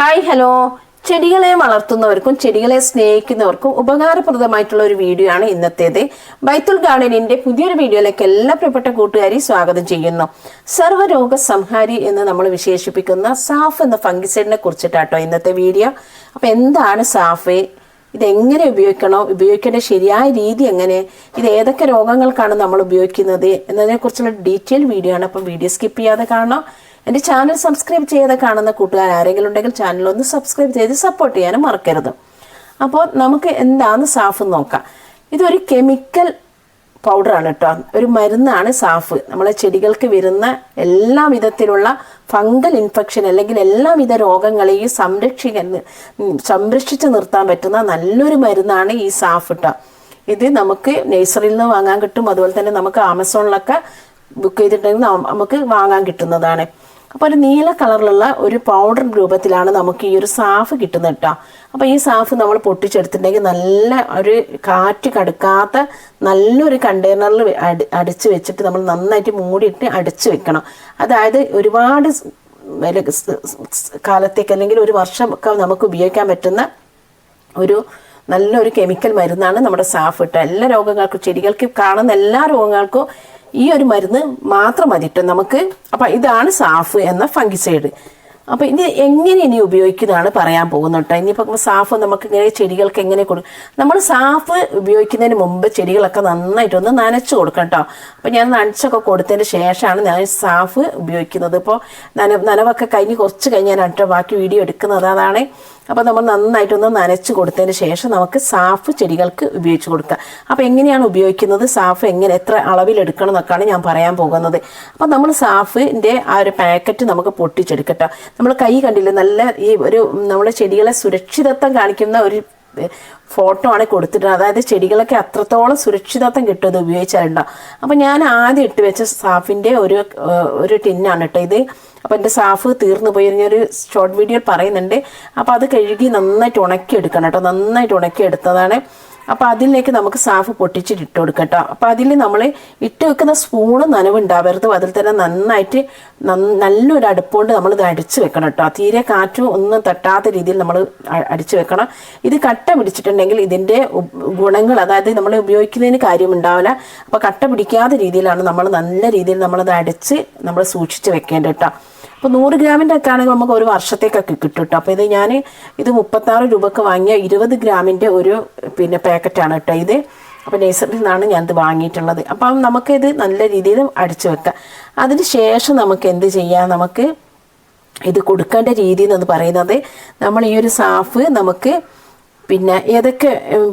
Hi hello. ചെടികളെ വളർത്തുന്നവർക്കും ചെടികളെ സ്നേഹിക്കുന്നവർക്കും ഉപകാരപ്രദമായിട്ടുള്ള ഒരു വീഡിയോ ആണ് ഇന്നത്തേത്. ബൈത്തുൽ ഗാർഡനിന്റെ പുതിയൊരു വീഡിയോയിലേക്ക് എല്ലാ പ്രിയപ്പെട്ട കൂട്ടുകാരി സ്വാഗതം ചെയ്യുന്നു. സർവരോഗ സംഹാരി എന്ന് നമ്മൾ വിശേഷിപ്പിക്കുന്ന സാഫ് എന്ന ഫംഗിസൈഡിനെ കുറിച്ചിട്ടാട്ടോ ഇന്നത്തെ വീഡിയോ. അപ്പൊ എന്താണ് സാഫ്? ഇതെങ്ങനെ ഉപയോഗിക്കണോ? ഉപയോഗിക്കേണ്ട ശരിയായ രീതി എങ്ങനെ? ഇത് ഏതൊക്കെ രോഗങ്ങൾക്കാണ് നമ്മൾ ഉപയോഗിക്കുന്നത്? എന്നതിനെക്കുറിച്ചുള്ള ഡീറ്റെയിൽ വീഡിയോ ആണ്. അപ്പം വീഡിയോ സ്കിപ്പ് ചെയ്യാതെ കാണാം എന്റെ ചാനൽ സബ്സ്ക്രൈബ് ചെയ്യാതെ കാണുന്ന കൂട്ടുകാർ ആരെങ്കിലും ഉണ്ടെങ്കിൽ ചാനൽ ഒന്ന് സബ്സ്ക്രൈബ് ചെയ്ത് സപ്പോർട്ട് ചെയ്യാനും മറക്കരുത്. അപ്പോൾ നമുക്ക് എന്താണ് സാഫ് നോക്കാം. ഇതൊരു കെമിക്കൽ പൗഡറാണ് കേട്ടോ. ഒരു മരുന്നാണ് സാഫ്. നമ്മളെ ചെടികൾക്ക് വരുന്ന എല്ലാ വിധത്തിലുള്ള ഫംഗൽ ഇൻഫെക്ഷൻ അല്ലെങ്കിൽ എല്ലാവിധ രോഗങ്ങളെയും സംരക്ഷിക്ക സംരക്ഷിച്ച് നിർത്താൻ പറ്റുന്ന നല്ലൊരു മരുന്നാണ് ഈ സാഫ് കേട്ടോ. ഇത് നമുക്ക് നേഴ്സറിയിൽ നിന്ന് വാങ്ങാൻ കിട്ടും. അതുപോലെ തന്നെ നമുക്ക് ആമസോണിലൊക്കെ ബുക്ക് ചെയ്തിട്ടുണ്ടെങ്കിൽ നമുക്ക് വാങ്ങാൻ കിട്ടുന്നതാണ്. അപ്പോൾ ഒരു നീല കളറിലുള്ള ഒരു പൗഡർ രൂപത്തിലാണ് നമുക്ക് ഈ ഒരു സാഫ് കിട്ടുന്നത് കേട്ടോ അപ്പോൾ ഈ സാഫ് നമ്മൾ പൊട്ടിച്ചെടുത്തിട്ടുണ്ടെങ്കിൽ നല്ല ഒരു കാറ്റ് കടുക്കാത്ത നല്ലൊരു കണ്ടെയ്നറിൽ അടി അടിച്ച് വെച്ചിട്ട് നമ്മൾ നന്നായിട്ട് മൂടിയിട്ട് അടിച്ച് വെക്കണം. അതായത് ഒരുപാട് കാലത്തേക്ക് അല്ലെങ്കിൽ ഒരു വർഷമൊക്കെ നമുക്ക് ഉപയോഗിക്കാൻ പറ്റുന്ന ഒരു നല്ലൊരു കെമിക്കൽ മരുന്നാണ് നമ്മുടെ സാഫ് ഇട്ട എല്ലാ രോഗങ്ങൾക്കും ചെടികൾക്ക് കാണുന്ന എല്ലാ രോഗങ്ങൾക്കും ഈ ഒരു മരുന്ന് മാത്രം മതിട്ടോ നമുക്ക്. അപ്പം ഇതാണ് സാഫ് എന്ന ഫംഗിസൈഡ്. അപ്പോൾ ഇനി എങ്ങനെ ഇനി ഉപയോഗിക്കുന്നതാണ് പറയാൻ പോകുന്നത് കേട്ടോ ഇനിയിപ്പോൾ സാഫ് നമുക്ക് ഇങ്ങനെ ചെടികൾക്ക് എങ്ങനെ കൊടുക്കും നമ്മൾ സാഫ് ഉപയോഗിക്കുന്നതിന് മുമ്പ് ചെടികളൊക്കെ നന്നായിട്ടൊന്ന് നനച്ചു കൊടുക്കണം കേട്ടോ അപ്പോൾ ഞാൻ നനച്ചൊക്കെ കൊടുത്തതിന് ശേഷമാണ് ഞാൻ സാഫ് ഉപയോഗിക്കുന്നത്. ഇപ്പോൾ നന നനവൊക്കെ കഴിഞ്ഞ് കുറച്ച് കഴിഞ്ഞ് കേട്ടോ ബാക്കി വീഡിയോ എടുക്കുന്നത്. അതാണ് അപ്പോൾ നമ്മൾ നന്നായിട്ടൊന്ന് നനച്ച് കൊടുത്തതിന് ശേഷം നമുക്ക് സാഫ് ചെടികൾക്ക് ഉപയോഗിച്ച് കൊടുക്കുക. അപ്പോൾ എങ്ങനെയാണ് ഉപയോഗിക്കുന്നത്? സാഫ് എങ്ങനെ എത്ര അളവിലെടുക്കണം എന്നൊക്കെയാണ് ഞാൻ പറയാൻ പോകുന്നത്. അപ്പോൾ നമ്മൾ സാഫിന്റെ ആ ഒരു പാക്കറ്റ് നമുക്ക് പൊട്ടിച്ചെടുക്കട്ടോ. നമ്മൾ കൈ കണ്ടില്ല നല്ല ഈ ഒരു നമ്മളെ ചെടികളെ സുരക്ഷിതത്വം കാണിക്കുന്ന ഒരു ഫോട്ടോ ആണ് കൊടുത്തിട്ടുള്ളത്. അതായത് ചെടികളൊക്കെ അത്രത്തോളം സുരക്ഷിതത്വം കിട്ടും ഇത് ഉപയോഗിച്ചാലുണ്ടോ. അപ്പം ഞാൻ ആദ്യം ഇട്ട് വെച്ച സാഫിന്റെ ഒരു ഒരു ടിന്നാണ് കേട്ടോ ഇത്. അപ്പോൾ എന്റെ സാഫ് തീർന്നു പോയി. ഞാനൊരു ഷോർട്ട് വീഡിയോ പറയുന്നുണ്ട്. അപ്പോൾ അത് കഴുകി നന്നായിട്ട് ഉണക്കി എടുക്കണം കേട്ടോ. നന്നായിട്ട് ഉണക്കി എടുത്തതാണ് അപ്പോൾ അതിലേക്ക് നമുക്ക് സാഫ് പൊട്ടിച്ചിട്ട് ഇട്ട് കൊടുക്കാം കേട്ടോ. അപ്പോൾ അതിൽ നമ്മൾ ഇട്ട് വെക്കുന്ന സ്പൂണ് നനവുണ്ടാവരുത്. അതിൽ തന്നെ നന്നായിട്ട് നല്ലൊരു അടുപ്പുകൊണ്ട് നമ്മൾ ഇത് അടിച്ച് വെക്കണം കേട്ടോ. തീരെ കാറ്റും ഒന്നും തട്ടാത്ത രീതിയിൽ നമ്മൾ അടിച്ച് വെക്കണം. ഇത് കട്ട പിടിച്ചിട്ടുണ്ടെങ്കിൽ ഇതിന്റെ ഗുണങ്ങൾ അതായത് നമ്മൾ ഉപയോഗിക്കുന്നതിന് കാര്യമുണ്ടാവില്ല അപ്പോൾ കട്ട പിടിക്കാത്ത രീതിയിലാണ് നമ്മൾ നല്ല രീതിയിൽ നമ്മളത് അടിച്ച് നമ്മൾ സൂക്ഷിച്ച് വെക്കേണ്ടത് കേട്ടോ. അപ്പോൾ നൂറ് ഗ്രാമിന്റെ ഒക്കെ ആണെങ്കിൽ നമുക്ക് ഒരു വർഷത്തേക്കൊക്കെ കിട്ടും കേട്ടോ അപ്പോൾ ഇത് ഞാൻ ഇത് മുപ്പത്താറ് രൂപക്ക് വാങ്ങിയ ഇരുപത് ഗ്രാമിന്റെ ഒരു പിന്നെ പാക്കറ്റാണ് കേട്ടോ ഇത്. അപ്പോൾ നേഴ്സറിയിൽ നിന്നാണ് ഞാൻ ഞാനിത് വാങ്ങിയിട്ടുള്ളത്. അപ്പം നമുക്കിത് നല്ല രീതിയിൽ അടിച്ചു വെക്കാം. അതിന് ശേഷം നമുക്ക് എന്ത് ചെയ്യാം? നമുക്ക് ഇത് കൊടുക്കേണ്ട രീതി എന്ന് പറയുന്നത് നമ്മൾ ഈ ഒരു സാഫ് നമുക്ക് പിന്നെ ഏതൊക്കെ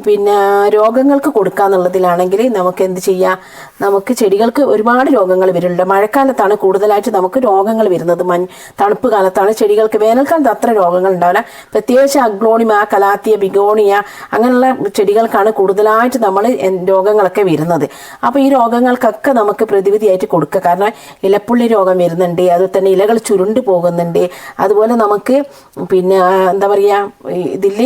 പിന്നെ രോഗങ്ങൾക്ക് കൊടുക്കാന്നുള്ളതിലാണെങ്കിൽ നമുക്ക് എന്ത് ചെയ്യാം? നമുക്ക് ചെടികൾക്ക് ഒരുപാട് രോഗങ്ങൾ വരുന്നുണ്ട്. മഴക്കാലത്താണ് കൂടുതലായിട്ട് നമുക്ക് രോഗങ്ങൾ വരുന്നത്. മഞ്ഞ് തണുപ്പ് കാലത്താണ് ചെടികൾക്ക് വേനൽക്കാലത്ത് അത്ര രോഗങ്ങൾ ഉണ്ടാവില്ല. പ്രത്യേകിച്ച് അഗ്ലോണിമ കലാത്തിയ ബിഗോണിയ അങ്ങനെയുള്ള ചെടികൾക്കാണ് കൂടുതലായിട്ട് നമ്മൾ രോഗങ്ങളൊക്കെ വരുന്നത്. അപ്പോൾ ഈ രോഗങ്ങൾക്കൊക്കെ നമുക്ക് പ്രതിവിധിയായിട്ട് കൊടുക്കുക. കാരണം ഇലപ്പുള്ളി രോഗം വരുന്നുണ്ട് അതുപോലെ തന്നെ ഇലകൾ ചുരുണ്ട് പോകുന്നുണ്ട്. അതുപോലെ നമുക്ക് പിന്നെ എന്താ പറയുക ഇതിൽ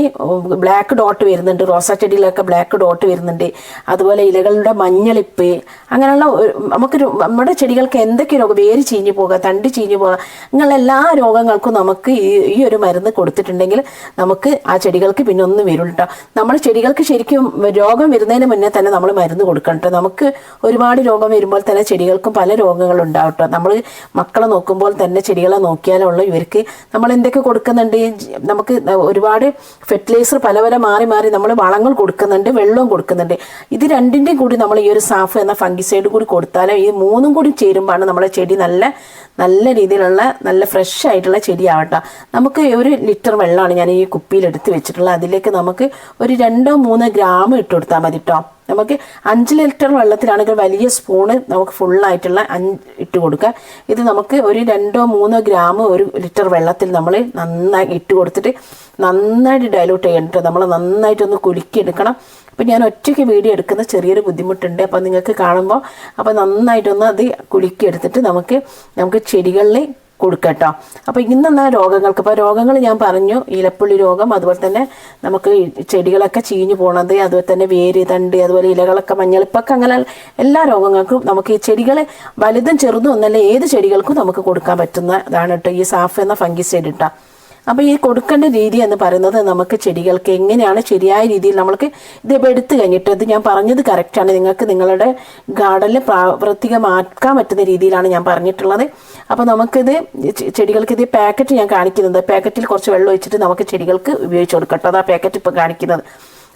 ബ്ലാക്ക് ബ്ലാക്ക് ഡോട്ട് വരുന്നുണ്ട്. റോസാ ചെടിയിലൊക്കെ ബ്ലാക്ക് ഡോട്ട് വരുന്നുണ്ട്. അതുപോലെ ഇലകളുടെ മഞ്ഞളിപ്പ്. അങ്ങനെയുള്ള നമുക്ക് നമ്മുടെ ചെടികൾക്ക് എന്തൊക്കെ രോഗം വേര് ചീഞ്ഞു പോകുക തണ്ട് ചീഞ്ഞു പോകുക ഇങ്ങനെയുള്ള എല്ലാ രോഗങ്ങൾക്കും നമുക്ക് ഈ ഈ ഒരു മരുന്ന് കൊടുത്തിട്ടുണ്ടെങ്കിൽ നമുക്ക് ആ ചെടികൾക്ക് പിന്നെ ഒന്നും വരും കേട്ടോ നമ്മൾ ചെടികൾക്ക് ശരിക്കും രോഗം വരുന്നതിന് മുന്നേ തന്നെ നമ്മൾ മരുന്ന് കൊടുക്കണം കേട്ടോ നമുക്ക് ഒരുപാട് രോഗം വരുമ്പോൾ തന്നെ ചെടികൾക്കും പല രോഗങ്ങളും ഉണ്ടാവും കേട്ടോ നമ്മൾ മക്കളെ നോക്കുമ്പോൾ തന്നെ ചെടികളെ നോക്കിയാലുള്ള ഇവർക്ക് നമ്മൾ എന്തൊക്കെ കൊടുക്കുന്നുണ്ട്? നമുക്ക് ഒരുപാട് ഫെർട്ടിലൈസർ പല പല മാറി മാറി നമ്മൾ വളങ്ങൾ കൊടുക്കുന്നുണ്ട് വെള്ളവും കൊടുക്കുന്നുണ്ട്. ഇത് രണ്ടിന്റെയും കൂടി നമ്മൾ ഈ ഒരു സാഫ് എന്ന ഫംഗിസൈഡ് കൂടി കൊടുത്താലും ഈ മൂന്നും കൂടി ചേരുമ്പോഴാണ് നമ്മളെ ചെടി നല്ല നല്ല രീതിയിലുള്ള നല്ല ഫ്രഷ് ആയിട്ടുള്ള ചെടിയാവട്ടെ. നമുക്ക് ഒരു ലിറ്റർ വെള്ളമാണ് ഞാൻ ഈ കുപ്പിയിൽ എടുത്ത് വെച്ചിട്ടുള്ളത്. അതിലേക്ക് നമുക്ക് ഒരു രണ്ടോ മൂന്നോ ഗ്രാം ഇട്ട് കൊടുത്താൽ മതി കേട്ടോ നമുക്ക് അഞ്ച് ലിറ്റർ വെള്ളത്തിലാണെങ്കിൽ വലിയ സ്പൂണ് നമുക്ക് ഫുള്ളായിട്ടുള്ള അഞ്ച് ഇട്ട് കൊടുക്കുക. ഇത് നമുക്ക് ഒരു രണ്ടോ മൂന്നോ ഗ്രാം ഒരു ലിറ്റർ വെള്ളത്തിൽ നമ്മൾ നന്നായി ഇട്ട് കൊടുത്തിട്ട് നന്നായിട്ട് ഡയലൂട്ട് ചെയ്യണം നമ്മൾ നന്നായിട്ടൊന്ന് കുലുക്കിയെടുക്കണം. അപ്പം ഞാൻ ഒറ്റയ്ക്ക് വീഡിയോ എടുക്കുന്ന ചെറിയൊരു ബുദ്ധിമുട്ടുണ്ട്. അപ്പം നിങ്ങൾക്ക് കാണുമ്പോൾ അപ്പോൾ നന്നായിട്ടൊന്ന് അത് കുലുക്കിയെടുത്തിട്ട് നമുക്ക് നമുക്ക് ചെടികളിൽ കൊടുക്കട്ടോ. അപ്പോൾ ഇന്നെന്നാ രോഗങ്ങൾക്ക്? ഇപ്പോൾ രോഗങ്ങൾ ഞാൻ പറഞ്ഞു ഇലപ്പുള്ളി രോഗം അതുപോലെ തന്നെ നമുക്ക് ചെടികളൊക്കെ ചീഞ്ഞു പോണത് അതുപോലെ തന്നെ വേര് തണ്ട് അതുപോലെ ഇലകളൊക്കെ മഞ്ഞളിപ്പൊക്കെ അങ്ങനെ എല്ലാ രോഗങ്ങൾക്കും നമുക്ക് ഈ ചെടികളെ വലുതും ചെറുതും ഒന്നല്ല ഏത് ചെടികൾക്കും നമുക്ക് കൊടുക്കാൻ പറ്റുന്നതാണ് കേട്ടോ ഈ സാഫ് എന്ന ഫംഗിസൈഡ് ഇട്ടാ അപ്പോൾ ഈ കൊടുക്കേണ്ട രീതി എന്ന് പറയുന്നത് നമുക്ക് ചെടികൾക്ക് എങ്ങനെയാണ് ശരിയായ രീതിയിൽ നമ്മൾക്ക് ഇത് എടുത്തു കഴിഞ്ഞിട്ട് ഇത് ഞാൻ പറഞ്ഞത് കറക്റ്റാണ് നിങ്ങൾക്ക് നിങ്ങളുടെ ഗാർഡനിൽ പ്രാവർത്തികമാക്കാൻ പറ്റുന്ന രീതിയിലാണ് ഞാൻ പറഞ്ഞിട്ടുള്ളത്. അപ്പോൾ നമുക്കിത് ചെടികൾക്ക് ഇത് പാക്കറ്റ് ഞാൻ കാണിക്കുന്നത്. പാക്കറ്റിൽ കുറച്ച് വെള്ളം ഒഴിച്ചിട്ട് നമുക്ക് ചെടികൾക്ക് ഉപയോഗിച്ച് കൊടുക്കട്ടോ അതാ പാക്കറ്റ് ഇപ്പോൾ കാണിക്കുന്നത്.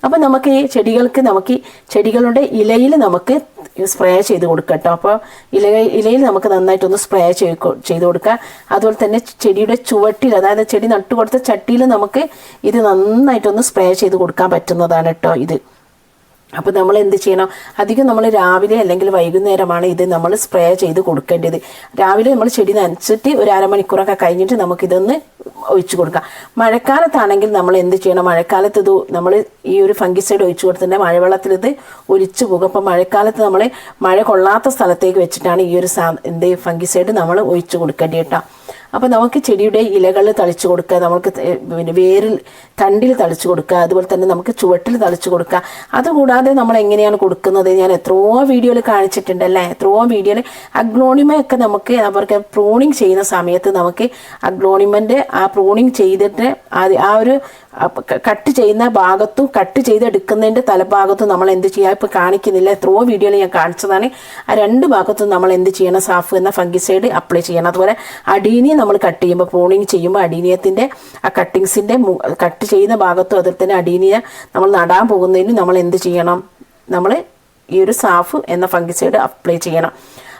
അപ്പോൾ നമുക്ക് ഈ ചെടികൾക്ക് നമുക്ക് ഈ ചെടികളുടെ ഇലയിൽ നമുക്ക് സ്പ്രേ ചെയ്ത് കൊടുക്കട്ടോ കേട്ടോ. അപ്പോൾ ഇല ഇലയിൽ നമുക്ക് നന്നായിട്ടൊന്ന് സ്പ്രേ ചെയ്ത് കൊടുക്കുക അതുപോലെ തന്നെ ചെടിയുടെ ചുവട്ടിൽ അതായത് ചെടി നട്ടുകൊടുത്ത ചട്ടിയിൽ നമുക്ക് ഇത് നന്നായിട്ടൊന്ന് സ്പ്രേ ചെയ്ത് കൊടുക്കാൻ പറ്റുന്നതാണ് കേട്ടോ ഇത്. അപ്പോൾ നമ്മൾ എന്ത് ചെയ്യണം? അധികം നമ്മൾ രാവിലെ അല്ലെങ്കിൽ വൈകുന്നേരമാണ് ഇത് നമ്മൾ സ്പ്രേ ചെയ്ത് കൊടുക്കേണ്ടത്. രാവിലെ നമ്മൾ ചെടി നനച്ചിട്ട് ഒരു അരമണിക്കൂറൊക്കെ കഴിഞ്ഞിട്ട് നമുക്കിതൊന്ന് ഒഴിച്ചു കൊടുക്കാം. മഴക്കാലത്താണെങ്കിൽ നമ്മൾ എന്ത് ചെയ്യണം? മഴക്കാലത്ത് ഇത് നമ്മൾ ഈ ഒരു ഫംഗിസൈഡ് ഒഴിച്ചു കൊടുത്തിട്ടുണ്ടെങ്കിൽ മഴവെള്ളത്തിൽ ഇത് ഒലിച്ചു പോകും. അപ്പോൾ മഴക്കാലത്ത് നമ്മൾ മഴ കൊള്ളാത്ത സ്ഥലത്തേക്ക് വെച്ചിട്ടാണ് ഈ ഒരു സാ എന്ത് ഫംഗിസൈഡ് നമ്മൾ ഒഴിച്ചു കൊടുക്കേണ്ടി കേട്ടോ. അപ്പോൾ നമുക്ക് ചെടിയുടെ ഇലകൾ തളിച്ചു കൊടുക്കുക നമുക്ക് പിന്നെ വേരിൽ തണ്ടിൽ തളിച്ചു കൊടുക്കുക അതുപോലെ തന്നെ നമുക്ക് ചുവട്ടിൽ തളിച്ചു കൊടുക്കുക. അതുകൂടാതെ നമ്മൾ എങ്ങനെയാണ് കൊടുക്കുന്നത് ഞാൻ എത്രയോ വീഡിയോയിൽ കാണിച്ചിട്ടുണ്ട് അല്ലേ? എത്രയോ വീഡിയോയിൽ അഗ്ലോണിമയൊക്കെ നമുക്ക് അവർക്ക് പ്രൂണിങ് ചെയ്യുന്ന സമയത്ത് നമുക്ക് അഗ്ലോണിമന്റെ ആ പ്രൂണിങ് ചെയ്തിട്ട് ആ- ഒരു കട്ട് ചെയ്യുന്ന ഭാഗത്തും കട്ട് ചെയ്തെടുക്കുന്നതിന്റെ തലഭാഗത്തും നമ്മൾ എന്ത് ചെയ്യുക ഇപ്പോൾ കാണിക്കുന്നില്ല. എത്രയോ വീഡിയോയിൽ ഞാൻ കാണിച്ചതാണ്. ആ രണ്ട് ഭാഗത്തും നമ്മൾ എന്ത് ചെയ്യണം? സാഫ് എന്ന ഫംഗിസൈഡ് അപ്ലൈ ചെയ്യണം. അതുപോലെ അടീനിയം നമ്മൾ കട്ട് ചെയ്യുമ്പോൾ പ്രൂണിങ് ചെയ്യുമ്പോൾ അടീനിയത്തിന്റെ ആ കട്ടിങ്സിന്റെ കട്ട് ചെയ്യുന്ന ഭാഗത്തും അതിൽ തന്നെ അടീനിയ നമ്മൾ നടാൻ പോകുന്നതിന് നമ്മൾ എന്ത് ചെയ്യണം? നമ്മൾ ഈ ഒരു സാഫ് എന്ന ഫംഗിസൈഡ് അപ്ലൈ ചെയ്യണം.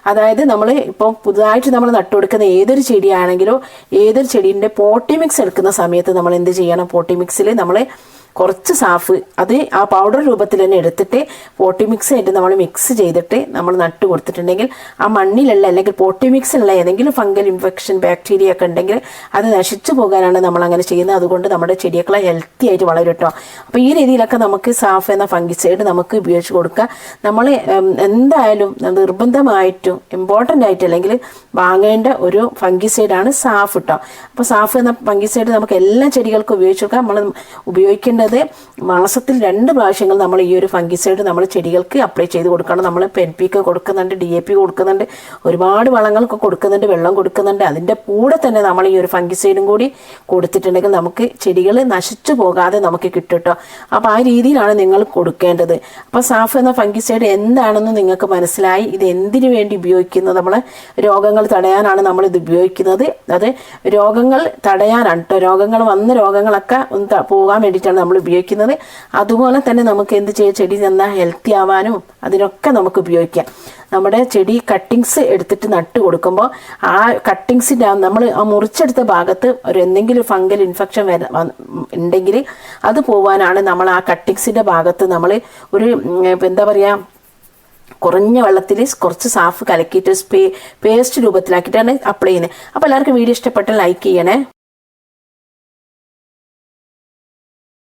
അതായത് നമ്മൾ ഇപ്പോൾ പുതുതായിട്ട് നമ്മൾ നട്ടുകൊടുക്കുന്ന ഏതൊരു ചെടിയാണെങ്കിലും ഏതൊരു ചെടീന്റെ പോട്ടിമിക്സ് എടുക്കുന്ന സമയത്ത് നമ്മൾ എന്ത് ചെയ്യണം? പോട്ടിമിക്സിൽ നമ്മൾ കുറച്ച് സാഫ് അത് ആ പൗഡർ രൂപത്തിൽ തന്നെ എടുത്തിട്ട് പോട്ടി മിക്സ് ആയിട്ട് നമ്മൾ മിക്സ് ചെയ്തിട്ട് നമ്മൾ നട്ട് കൊടുത്തിട്ടുണ്ടെങ്കിൽ ആ മണ്ണിലുള്ള അല്ലെങ്കിൽ പോട്ടി മിക്സിലുള്ള ഏതെങ്കിലും ഫംഗൽ ഇൻഫെക്ഷൻ ബാക്ടീരിയ ഒക്കെ ഉണ്ടെങ്കിൽ അത് നശിച്ചു പോകാനാണ് നമ്മൾ അങ്ങനെ ചെയ്യുന്നത്. അതുകൊണ്ട് നമ്മുടെ ചെടിയൊക്കെ ഹെൽത്തി ആയിട്ട് വളരും കേട്ടോ. അപ്പോൾ ഈ രീതിയിലൊക്കെ നമുക്ക് സാഫ് എന്ന ഫംഗിസൈഡ് നമുക്ക് ഉപയോഗിച്ച് കൊടുക്കുക. നമ്മൾ എന്തായാലും നിർബന്ധമായിട്ടും ഇമ്പോർട്ടന്റ് ആയിട്ട് അല്ലെങ്കിൽ വാങ്ങേണ്ട ഒരു ഫംഗിസൈഡാണ് സാഫ് കേട്ടോ അപ്പോൾ സാഫ് എന്ന ഫംഗിസൈഡ് നമുക്ക് എല്ലാ ചെടികൾക്കും ഉപയോഗിച്ച് കൊടുക്കാം. നമ്മൾ ഉപയോഗിക്കേണ്ടത് മാസത്തിൽ രണ്ട് പ്രാവശ്യങ്ങൾ നമ്മൾ ഈ ഒരു ഫംഗിസൈഡ് നമ്മൾ ചെടികൾക്ക് അപ്ലൈ ചെയ്ത് കൊടുക്കണം. നമ്മൾ പെൻ പി ഒക്കെ കൊടുക്കുന്നുണ്ട് ഡി എ പി കൊടുക്കുന്നുണ്ട് ഒരുപാട് വളങ്ങളൊക്കെ കൊടുക്കുന്നുണ്ട് വെള്ളം കൊടുക്കുന്നുണ്ട്. അതിന്റെ കൂടെ തന്നെ നമ്മൾ ഈ ഒരു ഫംഗിസൈഡും കൂടി കൊടുത്തിട്ടുണ്ടെങ്കിൽ നമുക്ക് ചെടികൾ നശിച്ചു പോകാതെ നമുക്ക് കിട്ടും കേട്ടോ. അപ്പോൾ ആ രീതിയിലാണ് നിങ്ങൾ കൊടുക്കേണ്ടത്. അപ്പോൾ സാഫ് എന്ന ഫംഗിസൈഡ് എന്താണെന്ന് നിങ്ങൾക്ക് മനസ്സിലായി? ഇത് എന്തിനു വേണ്ടി ഉപയോഗിക്കുന്നത് നമ്മൾ രോഗങ്ങൾ തടയാനാണ് നമ്മൾ ഇത് ഉപയോഗിക്കുന്നത്. അത് രോഗങ്ങൾ തടയാനാണ് കേട്ടോ. രോഗങ്ങൾ വന്ന രോഗങ്ങളൊക്കെ പോകാൻ വേണ്ടിയിട്ടാണ് നമ്മൾ ഉപയോഗിക്കുന്നത്. അതുപോലെ തന്നെ നമുക്ക് എന്ത് ചെയ്യാം? ചെടി നന്നാ ഹെൽത്തി ആവാനും അതിനൊക്കെ നമുക്ക് ഉപയോഗിക്കാം. നമ്മുടെ ചെടി കട്ടിങ്സ് എടുത്തിട്ട് നട്ട് കൊടുക്കുമ്പോൾ ആ കട്ടിങ്സിന്റെ നമ്മൾ ആ മുറിച്ചെടുത്ത ഭാഗത്ത് ഒരു എന്തെങ്കിലും ഫംഗൽ ഇൻഫെക്ഷൻ വര ഉണ്ടെങ്കിൽ അത് പോവാനാണ് നമ്മൾ ആ കട്ടിങ്സിന്റെ ഭാഗത്ത് നമ്മൾ ഒരു എന്താ പറയുക കുറഞ്ഞ വെള്ളത്തിൽ കുറച്ച് സാഫ് കലക്കിയിട്ട് പേസ്റ്റ് രൂപത്തിലാക്കിയിട്ടാണ് അപ്ലൈ ചെയ്യുന്നത്. അപ്പോൾ എല്ലാവർക്കും വീഡിയോ ഇഷ്ടപ്പെട്ട ലൈക്ക് ചെയ്യണേ.